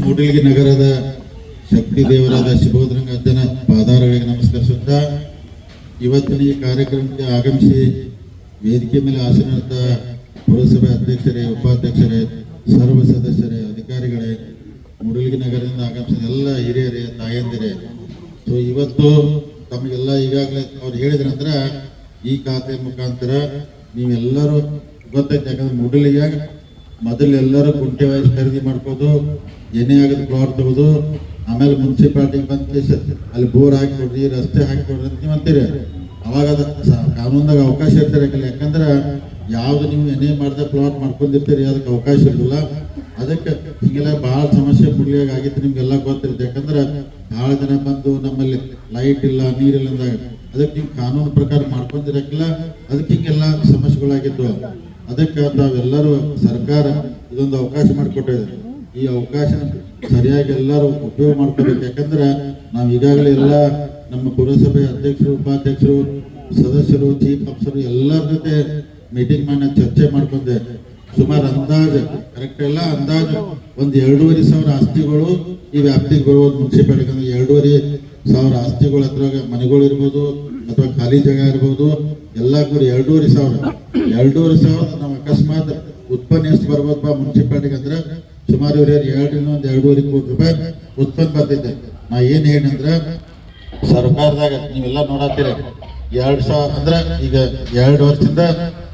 ಮೂಡಲಗಿ ನಗರದ ಶಕ್ತಿ ದೇವರಾದ ಅಜ್ಜನ ಪಾದಾರಗಳಿಗೆ ನಮಸ್ಕರಿಸುತ್ತಾ ಇವತ್ತಿನ ಈ ಕಾರ್ಯಕ್ರಮಕ್ಕೆ ಆಗಮಿಸಿ ವೇದಿಕೆ ಮೇಲೆ ಆಸನದ ಪುರಸಭೆ ಅಧ್ಯಕ್ಷರೇ, ಉಪಾಧ್ಯಕ್ಷರೇ, ಸರ್ವ ಸದಸ್ಯರೇ, ಅಧಿಕಾರಿಗಳೇ, ಮೂಡಲಗಿ ನಗರದಿಂದ ಆಗಮಿಸಿದ ಎಲ್ಲ ಹಿರಿಯರೇ, ತಾಯಂದಿರೇ. ಸೊ ಇವತ್ತು ತಮಗೆಲ್ಲ ಈಗಾಗಲೇ ಅವ್ರು ಹೇಳಿದ್ರಂದ್ರೆ ಈ ಖಾತೆ ಮುಖಾಂತರ ನೀವೆಲ್ಲರೂ ಗೊತ್ತೈತೆ ಯಾಕಂದ್ರೆ ಮೂಡಲಿಗೆ ಮೊದಲು ಎಲ್ಲರೂ ಕುಂಟೆ ವಯಸ್ಸು ಖರೀದಿ ಮಾಡ್ಕೋದು ಏನೇ ಆಗದ ಪ್ಲಾಟ್ ತಗೋದು ಆಮೇಲೆ ಮುನ್ಸಿಪಾಲ್ಟಿಗೆ ಬಂದ ಅಲ್ಲಿ ಬೋರ್ ಹಾಕಿಕೊಡ್ರಿ, ರಸ್ತೆ ಹಾಕಿ ಕೊಡ್ರಿ ಅಂತ ಅಂತೀರಿ ಅವಾಗ ಅದ ಕಾನೂನ್ದಾಗ ಅವಕಾಶ ಇರ್ತಾರೆ ಯಾಕಂದ್ರೆ ಯಾವ್ದು ನೀವು ಏನೇ ಮಾಡದೆ ಪ್ಲಾಟ್ ಮಾಡ್ಕೊಂಡಿರ್ತೀರಿ, ಅದಕ್ಕೆ ಅವಕಾಶ ಇರಲಿಲ್ಲ ಅದಕ್ಕೆ ಹಿಂಗೆಲ್ಲ ಭಾಳ ಸಮಸ್ಯೆ ಮುಡ್ಲಿಯಾಗ ಆಗಿತ್ತು ನಿಮ್ಗೆಲ್ಲ ಗೊತ್ತಿರುತ್ತೆ. ಯಾಕಂದ್ರೆ ಭಾಳ ಜನ ಬಂದು ನಮ್ಮಲ್ಲಿ ಲೈಟ್ ಇಲ್ಲ ನೀರಿಲ್ಲ ಅಂದಾಗ, ಅದಕ್ಕೆ ನೀವು ಕಾನೂನು ಪ್ರಕಾರ ಮಾಡ್ಕೊಂಡಿರಕ್ಕಿಲ್ಲ. ಅದಕ್ಕೆ ಹಿಂಗೆಲ್ಲ ಸಮಸ್ಯೆಗಳಾಗಿದ್ವು. ಅದಕ್ಕೆ ನಾವೆಲ್ಲರೂ ಸರ್ಕಾರ ಇದೊಂದು ಅವಕಾಶ ಮಾಡಿಕೊಟ್ಟಿದೆ. ಈ ಅವಕಾಶ ಸರಿಯಾಗಿ ಎಲ್ಲರೂ ಉಪಯೋಗ ಮಾಡ್ಕೋಬೇಕು. ಯಾಕಂದ್ರೆ ನಾವು ಈಗಾಗಲೇ ಎಲ್ಲ ನಮ್ಮ ಪುರಸಭೆ ಅಧ್ಯಕ್ಷರು, ಉಪಾಧ್ಯಕ್ಷರು, ಸದಸ್ಯರು ಚೀಫ್ ಆಫೀಸರು ಎಲ್ಲರ ಜೊತೆ ಮೀಟಿಂಗ್ ಮಾಡಿ ಚರ್ಚೆ ಮಾಡ್ಕೊಂಡೆ. ಸುಮಾರು ಅಂದಾಜು ಕರೆಕ್ಟ್ ಎಲ್ಲ ಅಂದಾಜು. ಒಂದು ಎರಡೂವರೆ ಸಾವಿರ ಆಸ್ತಿಗಳು ಈ ವ್ಯಾಪ್ತಿಗೆ ಬರುವುದು ಮುನ್ಸಿಪಾಲಿಟಿ. ಎರಡೂವರೆ ಸಾವಿರ ಆಸ್ತಿಗಳು ಅದ್ರಾಗ ಮನೆಗಳು ಇರ್ಬೋದು, ಅಥವಾ ಖಾಲಿ ಜಾಗ ಇರ್ಬೋದು, ಎಲ್ಲ ಕೂಡ ಎರಡೂವರೆ ಸಾವಿರ. ಎರಡೂವರೆ ಸಾವಿರ ನಾವು ಅಕಸ್ಮಾತ್ ಉತ್ಪನ್ನ ಎಷ್ಟು ಬರ್ಬೋದಪ್ಪ ಮುನ್ಸಿಪಾಲಿಟಿಗೆ ಅಂದ್ರೆ ಸುಮಾರು ಇವರು ಎರಡರಿಂದ ಒಂದು ಎರಡೂವರೆ ಕೋಟಿ ರೂಪಾಯಿ ಉತ್ಪನ್ನ ಬರ್ತಿದ್ದೆ ನಾ ಏನು ಏನಂದ್ರೆ ಸರ್ಕಾರದಾಗ ನೀವೆಲ್ಲ ನೋಡತ್ತೀರಿ, ಎರಡ್ ಸಾವಿರ ಅಂದ್ರೆ ಈಗ ಎರಡು ವರ್ಷದಿಂದ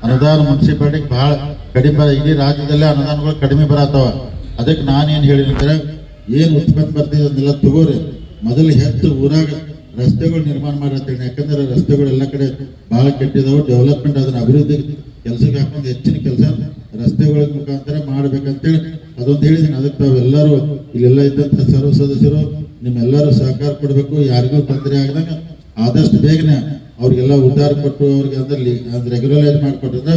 ಅನುದಾನ ಮುನ್ಸಿಪಾಲಿಟಿಗೆ ಬಹಳ ಕಡಿಮೆ ಬರ, ಇಡೀ ರಾಜ್ಯದಲ್ಲೇ ಅನುದಾನಗಳು ಕಡಿಮೆ ಬರತ್ತವ. ಅದಕ್ಕೆ ನಾನೇನ್ ಹೇಳಿದ್ರೆ ಏನು ಉತ್ಪನ್ನ ಬರ್ತೈತೆ ಅದನ್ನೆಲ್ಲ ತಗೋರಿ. ಮೊದಲು ಹೆಚ್ಚು ಊರಾಗ ರಸ್ತೆಗಳು ನಿರ್ಮಾಣ ಮಾಡಿರ್ತೀನಿ ಯಾಕಂದ್ರೆ ರಸ್ತೆಗಳು ಎಲ್ಲ ಕಡೆ ಬಹಳ ಕೆಟ್ಟಿದಾವೆ. ಡೆವಲಪ್ಮೆಂಟ್ ಅದನ್ನ ಅಭಿವೃದ್ಧಿ ಕೆಲಸಕ್ಕೆ ಹಾಕೊಂಡು ಹೆಚ್ಚಿನ ಕೆಲಸ ರಸ್ತೆಗಳ ಮುಖಾಂತರ ಮಾಡ್ಬೇಕಂತೇಳಿ ಅದೊಂದು ಹೇಳಿದ್ದೀನಿ ಅದಕ್ಕೆ ತಾವೆಲ್ಲರೂ ಇಲ್ಲೆಲ್ಲ ಇದ್ದಂತ ಸರ್ವ ಸದಸ್ಯರು ನಿಮ್ಮೆಲ್ಲರೂ ಸಹಕಾರ ಕೊಡಬೇಕು. ಯಾರಿಗೂ ತೊಂದರೆ ಆಗದಂಗ ಆದಷ್ಟು ಬೇಗನೆ ಅವ್ರಿಗೆಲ್ಲ ಉದ್ದಾರ ಕೊಟ್ಟು ಅವ್ರಿಗೆ ಅದ್ರಲ್ಲಿ ಅದು ರೆಗ್ಯುಲರೈಸ್ ಮಾಡಿಕೊಟ್ಟಿದ್ರೆ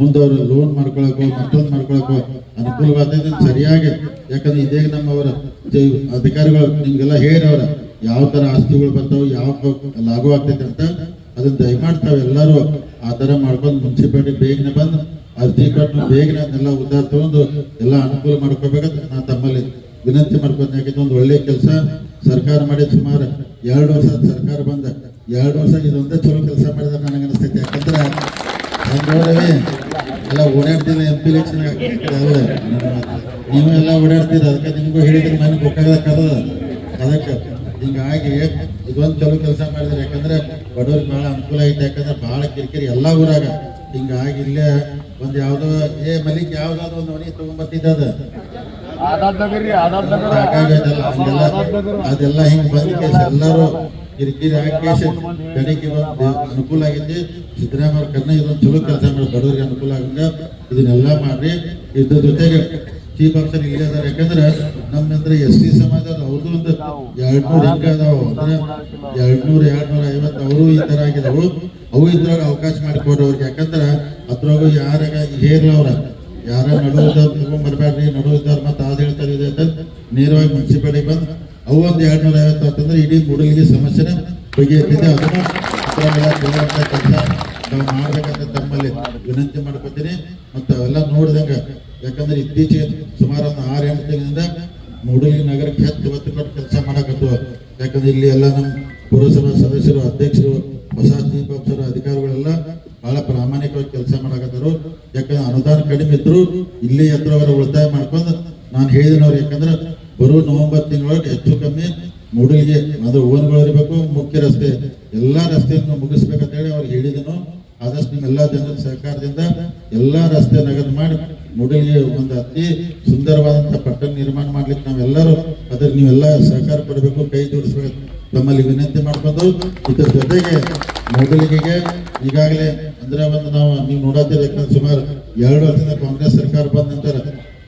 ಮುಂದೆ ಅವರು ಲೋನ್ ಮಾಡ್ಕೊಳಕೋ ಮತ್ತೊಂದು ಮಾಡ್ಕೊಳಕೋ ಅನುಕೂಲವಾದ ಸರಿಯಾಗಿ. ಯಾಕಂದ್ರೆ ಇದೇ ನಮ್ಮವರ ಅಧಿಕಾರಿಗಳು, ನಿಮ್ಗೆಲ್ಲ ಹೇಳಿರವ್ರ ಯಾವ ತರ ಆಸ್ತಿಗಳು ಬರ್ತಾವ, ಯಾವ ಲಾಭ ಆಗ್ತೈತೆ ಅಂತ ಅದನ್ನ ದಯಮಾಡಿ ತಾವೆಲ್ಲರೂ ಆ ತರ ಮಾಡ್ಕೊಂಡು ಮುನ್ಸಿಪಾಲಿಟಿ ಬೇಗನೆ ಬಂದು, ಅರ್ಜಿ ಕೊಟ್ಟು ಬೇಗನೆ ಅದನ್ನೆಲ್ಲ ಉದ್ದಾರ ತಗೊಂಡು ಎಲ್ಲ ಅನುಕೂಲ ಮಾಡ್ಕೋಬೇಕಂತ ನಾ ತಮ್ಮಲ್ಲಿ ವಿನಂತಿ ಮಾಡ್ಕೊಂಡು ಯಾಕಂದ್ರೆ ಒಂದು ಒಳ್ಳೆ ಕೆಲಸ. ಸರ್ಕಾರ ಮಾಡಿದ ಸುಮಾರು ಎರಡು ವರ್ಷ ಸರ್ಕಾರ ಬಂದ ಎರಡು ವರ್ಷ ಇದೊಂದೇ ಚಲೋ ಕೆಲಸ ಮಾಡಿದ ನನಗೆ ಅನಿಸ್ತೈತೆ. ಯಾಕಂದ್ರೆ ಎಲ್ಲ ಓಡಾಡ್ತಿಲ್ಲ ಎಂ ಪಿ ಎಲೆಕ್ಷನ್ ನೀವು ಎಲ್ಲ ಓಡಾಡ್ತೀರ ಅದಕ್ಕೆ ನಿಮಗೂ ಹೇಳಿದ್ರೆ ನನಗೆ ಗೊತ್ತಾಗದ ಅದಕ್ಕೆ ಹಿಂಗಾಗಿ ಇದೊಂದು ಚಲೋ ಕೆಲಸ ಮಾಡಿದ್ರೆ ಯಾಕಂದ್ರೆ ಬಡವ್ರಿಗೆ ಭಾಳ ಅನುಕೂಲ ಐತೆ. ಯಾಕಂದ್ರೆ ಭಾಳ ಕಿರಿಕಿರಿ ಎಲ್ಲ ಊರಾಗ. ಹಿಂಗಾಗಿ ಇಲ್ಲೇ ಒಂದು ಯಾವುದೋ ಏ ಮಲಿಕ್ ಯಾವ್ದಾದ್ರು ಒಂದು ಮನೆ ತಗೊಂಡ್ಬರ್ತಿದ್ದ ಅದೆಲ್ಲ ಹಿಂಗೆ ಬಂದ ಎಲ್ಲರೂ ಕಿರಿಕಿರಿ ಹಾಕಿ ಒಂದು ಅನುಕೂಲ ಆಗಿದೆ. ಸಿದ್ದರಾಮಯ್ಯ ಕರ್ನ ಇದೊಂದು ಚಲೋ ಕೆಲಸ ಮಾಡಿ ಬಡವರಿಗೆ ಅನುಕೂಲ ಆಗಂಗ ಇದನ್ನೆಲ್ಲ ಮಾಡ್ರಿ. ಇದ್ರ ಜೊತೆಗೆ ಚೀಫ್ ಆಫೀಸರ್ ಇಲ್ಲೇ ಅದಾರ ಯಾಕಂದ್ರೆ ನಮ್ಮಂದ್ರೆ ಎಸ್ ಟಿ ಸಮಾಜ ಅವ್ರದ್ದು ಒಂದು ಎರಡ್ನೂರು ಹಿಂಗ ಅದಾವ, ಅಂದ್ರೆ ಎರಡ್ ನೂರ ಐವತ್ತು ಅವರು ಈ ತರ ಆಗಿದಾವು. ಅವು ಇದ್ರಾಗ ಅವಕಾಶ ಮಾಡಿಕೊಡ್ರಿ ಅವ್ರಿಗೆ ಯಾಕಂದ್ರೆ ಅದ್ರಾಗ ಯಾರಾಗ ಹೇರ್ಲ ಅವ್ರ? ಯಾರ ನಡುವುದವ್ರು ತಗೊಂಡ್ ಬರ್ಬೇಡ್ರಿ ನಡುವುದವ್ರು ಮತ್ತೆ ಅದ್ ಹೇಳ್ತಾರೆ ಇದೆ ಅಂತ ನೇರವಾಗಿ ಮುನ್ಸಿಪಾಲಿಟಿ ಬಂದು ಅವು ಒಂದು ಎರಡು ನೂರ ಐವತ್ತು ಅಂತಂದ್ರೆ ಇಡೀ ಮೂಡಲಿಗೆ ಸಮಸ್ಯೆನ ಬಗೆಹರಿಸಿದೆ ಅದನ್ನು ಕೆಲಸ ನಾವು ಮಾಡ್ಬೇಕಂತ ತಮ್ಮಲ್ಲಿ ವಿನಂತಿ ಮಾಡ್ಕೊತೀನಿ. ಮತ್ತು ಅವೆಲ್ಲ ನೋಡಿದಂಗ, ಯಾಕಂದ್ರೆ ಇತ್ತೀಚೆಗೆ ಸುಮಾರು ಒಂದು ಆರು ಎಂಟು ತಿಂಗಳಿಂದ ಮೂಡಲಿಗೆ ನಗರಕ್ಕೆ ಹತ್ತು ಇವತ್ತು ಕೊಟ್ಟು ಕೆಲಸ ಮಾಡಕತ್ತು. ಯಾಕಂದ್ರೆ ಇಲ್ಲಿ ಎಲ್ಲ ನಮ್ಮ ಪುರಸಭಾ ಸದಸ್ಯರು, ಅಧ್ಯಕ್ಷರು, ಹೊಸ ಚೀಫ್ ಅಧಿಕಾರಿಗಳೆಲ್ಲ ಬಹಳ ಪ್ರಾಮಾಣಿಕವಾಗಿ ಕೆಲಸ ಮಾಡಕತ್ತಾರು. ಯಾಕಂದ್ರೆ ಅನುದಾನ ಕಡಿಮೆ ಇದ್ರು ಇಲ್ಲಿ ಎತ್ತರವರ ಉಳಿತಾಯ ಮಾಡ್ಕೊಂಡು ನಾನು ಹೇಳಿದನವ್ರು ಯಾಕಂದ್ರೆ ಬರುವ ನವೆಂಬರ್ ತಿಂಗಳೊಳಗೆ ಹೆಚ್ಚು ಕಮ್ಮಿ ಮೂಡಲಿಗೆ ಅದು ಓನ್ಗಳು ಇರಬೇಕು ಮುಖ್ಯ ರಸ್ತೆ, ಎಲ್ಲಾ ರಸ್ತೆಯನ್ನು ಮುಗಿಸ್ಬೇಕಂತ ಹೇಳಿ ಅವ್ರಿಗೆ ಹೇಳಿದನು. ಆದಷ್ಟು ನಿಮ್ಮೆಲ್ಲ ಜನರ ಸಹಕಾರದಿಂದ ಎಲ್ಲಾ ರಸ್ತೆ ನಗದು ಮಾಡಿ ಮೂಡಲಿಗೆ ಒಂದು ಅತಿ ಸುಂದರವಾದಂಥ ಪಟ್ಟಣ ನಿರ್ಮಾಣ ಮಾಡ್ಲಿಕ್ಕೆ ನಾವೆಲ್ಲರೂ ಅದ್ರ ನೀವೆಲ್ಲ ಸಹಕಾರ ಕೊಡಬೇಕು, ಕೈ ಜೋಡಿಸ್ಬೇಕು. ತಮ್ಮಲ್ಲಿ ವಿನಂತಿ ಮಾಡ್ಕೊಂಡು ಇದ್ರ ಜೊತೆಗೆ ಮೂಡಲಿಗೆಗೆ ಈಗಾಗಲೇ ಅಂದ್ರೆ ಒಂದು ನಾವು ನೀವು ನೋಡತ್ತೀರಿ ಸುಮಾರು ಎರಡು ವರ್ಷದಿಂದ ಕಾಂಗ್ರೆಸ್ ಸರ್ಕಾರ ಬಂದ ನಂತರ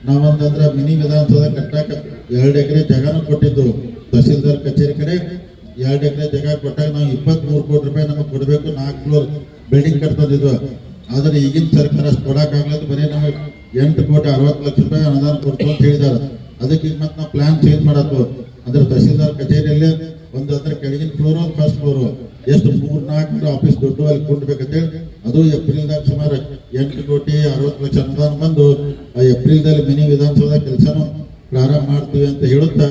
ನಾವೊಂದಂದ್ರೆ ಮಿನಿ ವಿಧಾನಸೌಧ ಕಟ್ಟಾಕ ಎರಡು ಎಕರೆ ಜಾಗನೂ ಕೊಟ್ಟಿದ್ದು ತಹಸೀಲ್ದಾರ್ ಕಚೇರಿ ಕಡೆ. ಎರಡು ಎಕರೆ ಜಾಗ ಕೊಟ್ಟಾಗ ನಾವು ಇಪ್ಪತ್ಮೂರು ಕೋಟಿ ರೂಪಾಯಿ ನಮಗೆ ಕೊಡಬೇಕು. ನಾಲ್ಕು ಫ್ಲೋರ್ ಬಿಲ್ಡಿಂಗ್ ಕಟ್ತಂದಿದ್ವು ಆದರೆ ಈಗಿನ ಸರ್ಕಾರ ಅಷ್ಟು ಕೊಡೋಕ್ಕಾಗಲ್ಲ ಬರೀ ನಮಗೆ ಎಂಟು ಕೋಟಿ ಅರವತ್ತು ಲಕ್ಷ ರೂಪಾಯಿ ಅನುದಾನ ಕೊಡ್ತು ಅಂತ ಹೇಳಿದ್ದಾರೆ ಅದಕ್ಕೆ ಈಗ ಮತ್ತೆ ನಾವು ಪ್ಲ್ಯಾನ್ ಚೇಂಜ್ ಮಾಡತ್ತು ಅಂದ್ರೆ ತಹಸೀಲ್ದಾರ್ ಕಚೇರಿಯಲ್ಲಿ ಒಂದು ಅದರ ಕೆಳಗಿನ ಫ್ಲೋರ್ ಒಂದು ಫಸ್ಟ್ ಫ್ಲೋರ್. ಎಷ್ಟು ಮೂರ್ ನಾಲ್ಕು ಆಫೀಸ್ ದೊಡ್ಡ ಅಲ್ಲಿ ಕೊಡ್ಬೇಕಂತೇಳಿ, ಅದು ಏಪ್ರಿಲ್ದಾಗ ಸುಮಾರು ಎಂಟು ಕೋಟಿ ಅರವತ್ತು ಲಕ್ಷ ಅನುದಾನ ಬಂದು ಆ ಏಪ್ರಿಲ್ದಲ್ಲಿ ಮಿನಿ ವಿಧಾನಸೌಧ ಕೆಲಸನೂ ಪ್ರಾರಂಭ ಮಾಡ್ತೀವಿ ಅಂತ ಹೇಳುತ್ತಾ